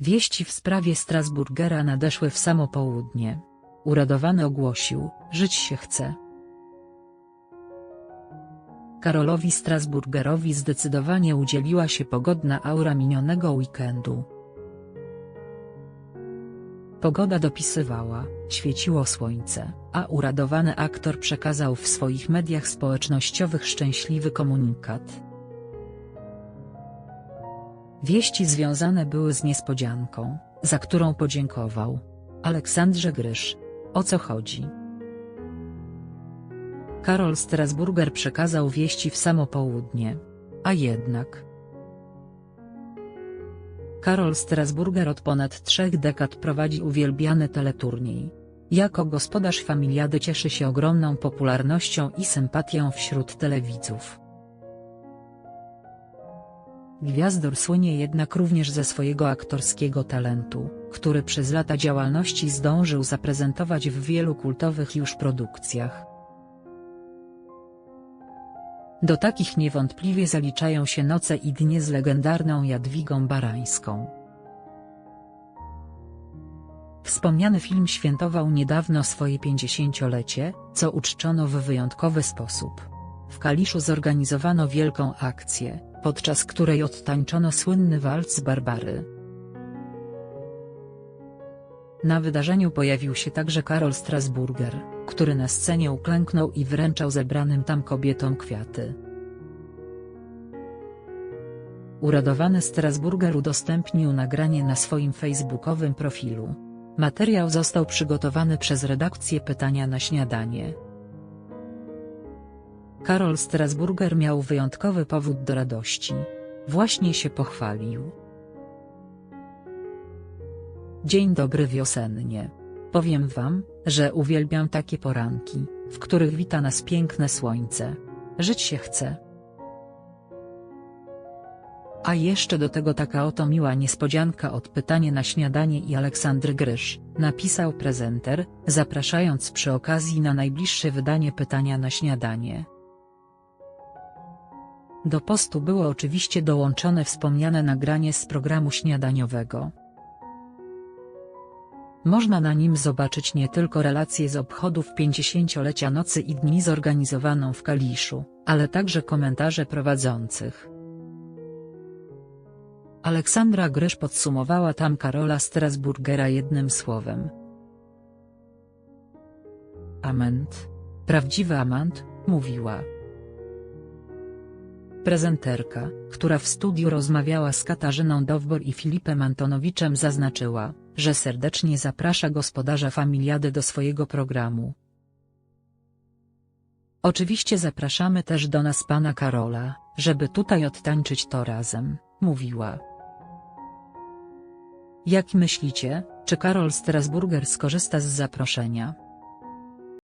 Wieści w sprawie Strasburgera nadeszły w samo południe. Uradowany ogłosił, żyć się chce. Karolowi Strasburgerowi zdecydowanie udzieliła się pogodna aura minionego weekendu. Pogoda dopisywała, świeciło słońce, a uradowany aktor przekazał w swoich mediach społecznościowych szczęśliwy komunikat. Wieści związane były z niespodzianką, za którą podziękował. Aleksandrze Grysz. O co chodzi? Karol Strasburger przekazał wieści w samo południe. A jednak. Karol Strasburger od ponad trzech dekad prowadzi uwielbiany teleturniej. Jako gospodarz familiady cieszy się ogromną popularnością i sympatią wśród telewidzów. Gwiazdor słynie jednak również ze swojego aktorskiego talentu, który przez lata działalności zdążył zaprezentować w wielu kultowych już produkcjach. Do takich niewątpliwie zaliczają się Noce i Dnie z legendarną Jadwigą Barańską. Wspomniany film świętował niedawno swoje 50-lecie, co uczczono w wyjątkowy sposób. W Kaliszu zorganizowano wielką akcję, podczas której odtańczono słynny walc Barbary. Na wydarzeniu pojawił się także Karol Strasburger, który na scenie uklęknął i wręczał zebranym tam kobietom kwiaty. Uradowany Strasburger udostępnił nagranie na swoim facebookowym profilu. Materiał został przygotowany przez redakcję Pytania na śniadanie. Karol Strasburger miał wyjątkowy powód do radości. Właśnie się pochwalił. Dzień dobry wiosennie. Powiem wam, że uwielbiam takie poranki, w których wita nas piękne słońce. Żyć się chce. A jeszcze do tego taka oto miła niespodzianka od pytanie na śniadanie i Aleksandry Grysz, napisał prezenter, zapraszając przy okazji na najbliższe wydanie pytania na śniadanie. Do postu było oczywiście dołączone wspomniane nagranie z programu śniadaniowego. Można na nim zobaczyć nie tylko relacje z obchodów 50-lecia Nocy i Dni zorganizowaną w Kaliszu, ale także komentarze prowadzących. Aleksandra Grysz podsumowała tam Karola Strasburgera jednym słowem. Ament. Prawdziwy amant, mówiła. Prezenterka, która w studiu rozmawiała z Katarzyną Dowbor i Filipem Antonowiczem zaznaczyła, że serdecznie zaprasza gospodarza familiady do swojego programu. Oczywiście zapraszamy też do nas pana Karola, żeby tutaj odtańczyć to razem, mówiła. Jak myślicie, czy Karol Strasburger skorzysta z zaproszenia?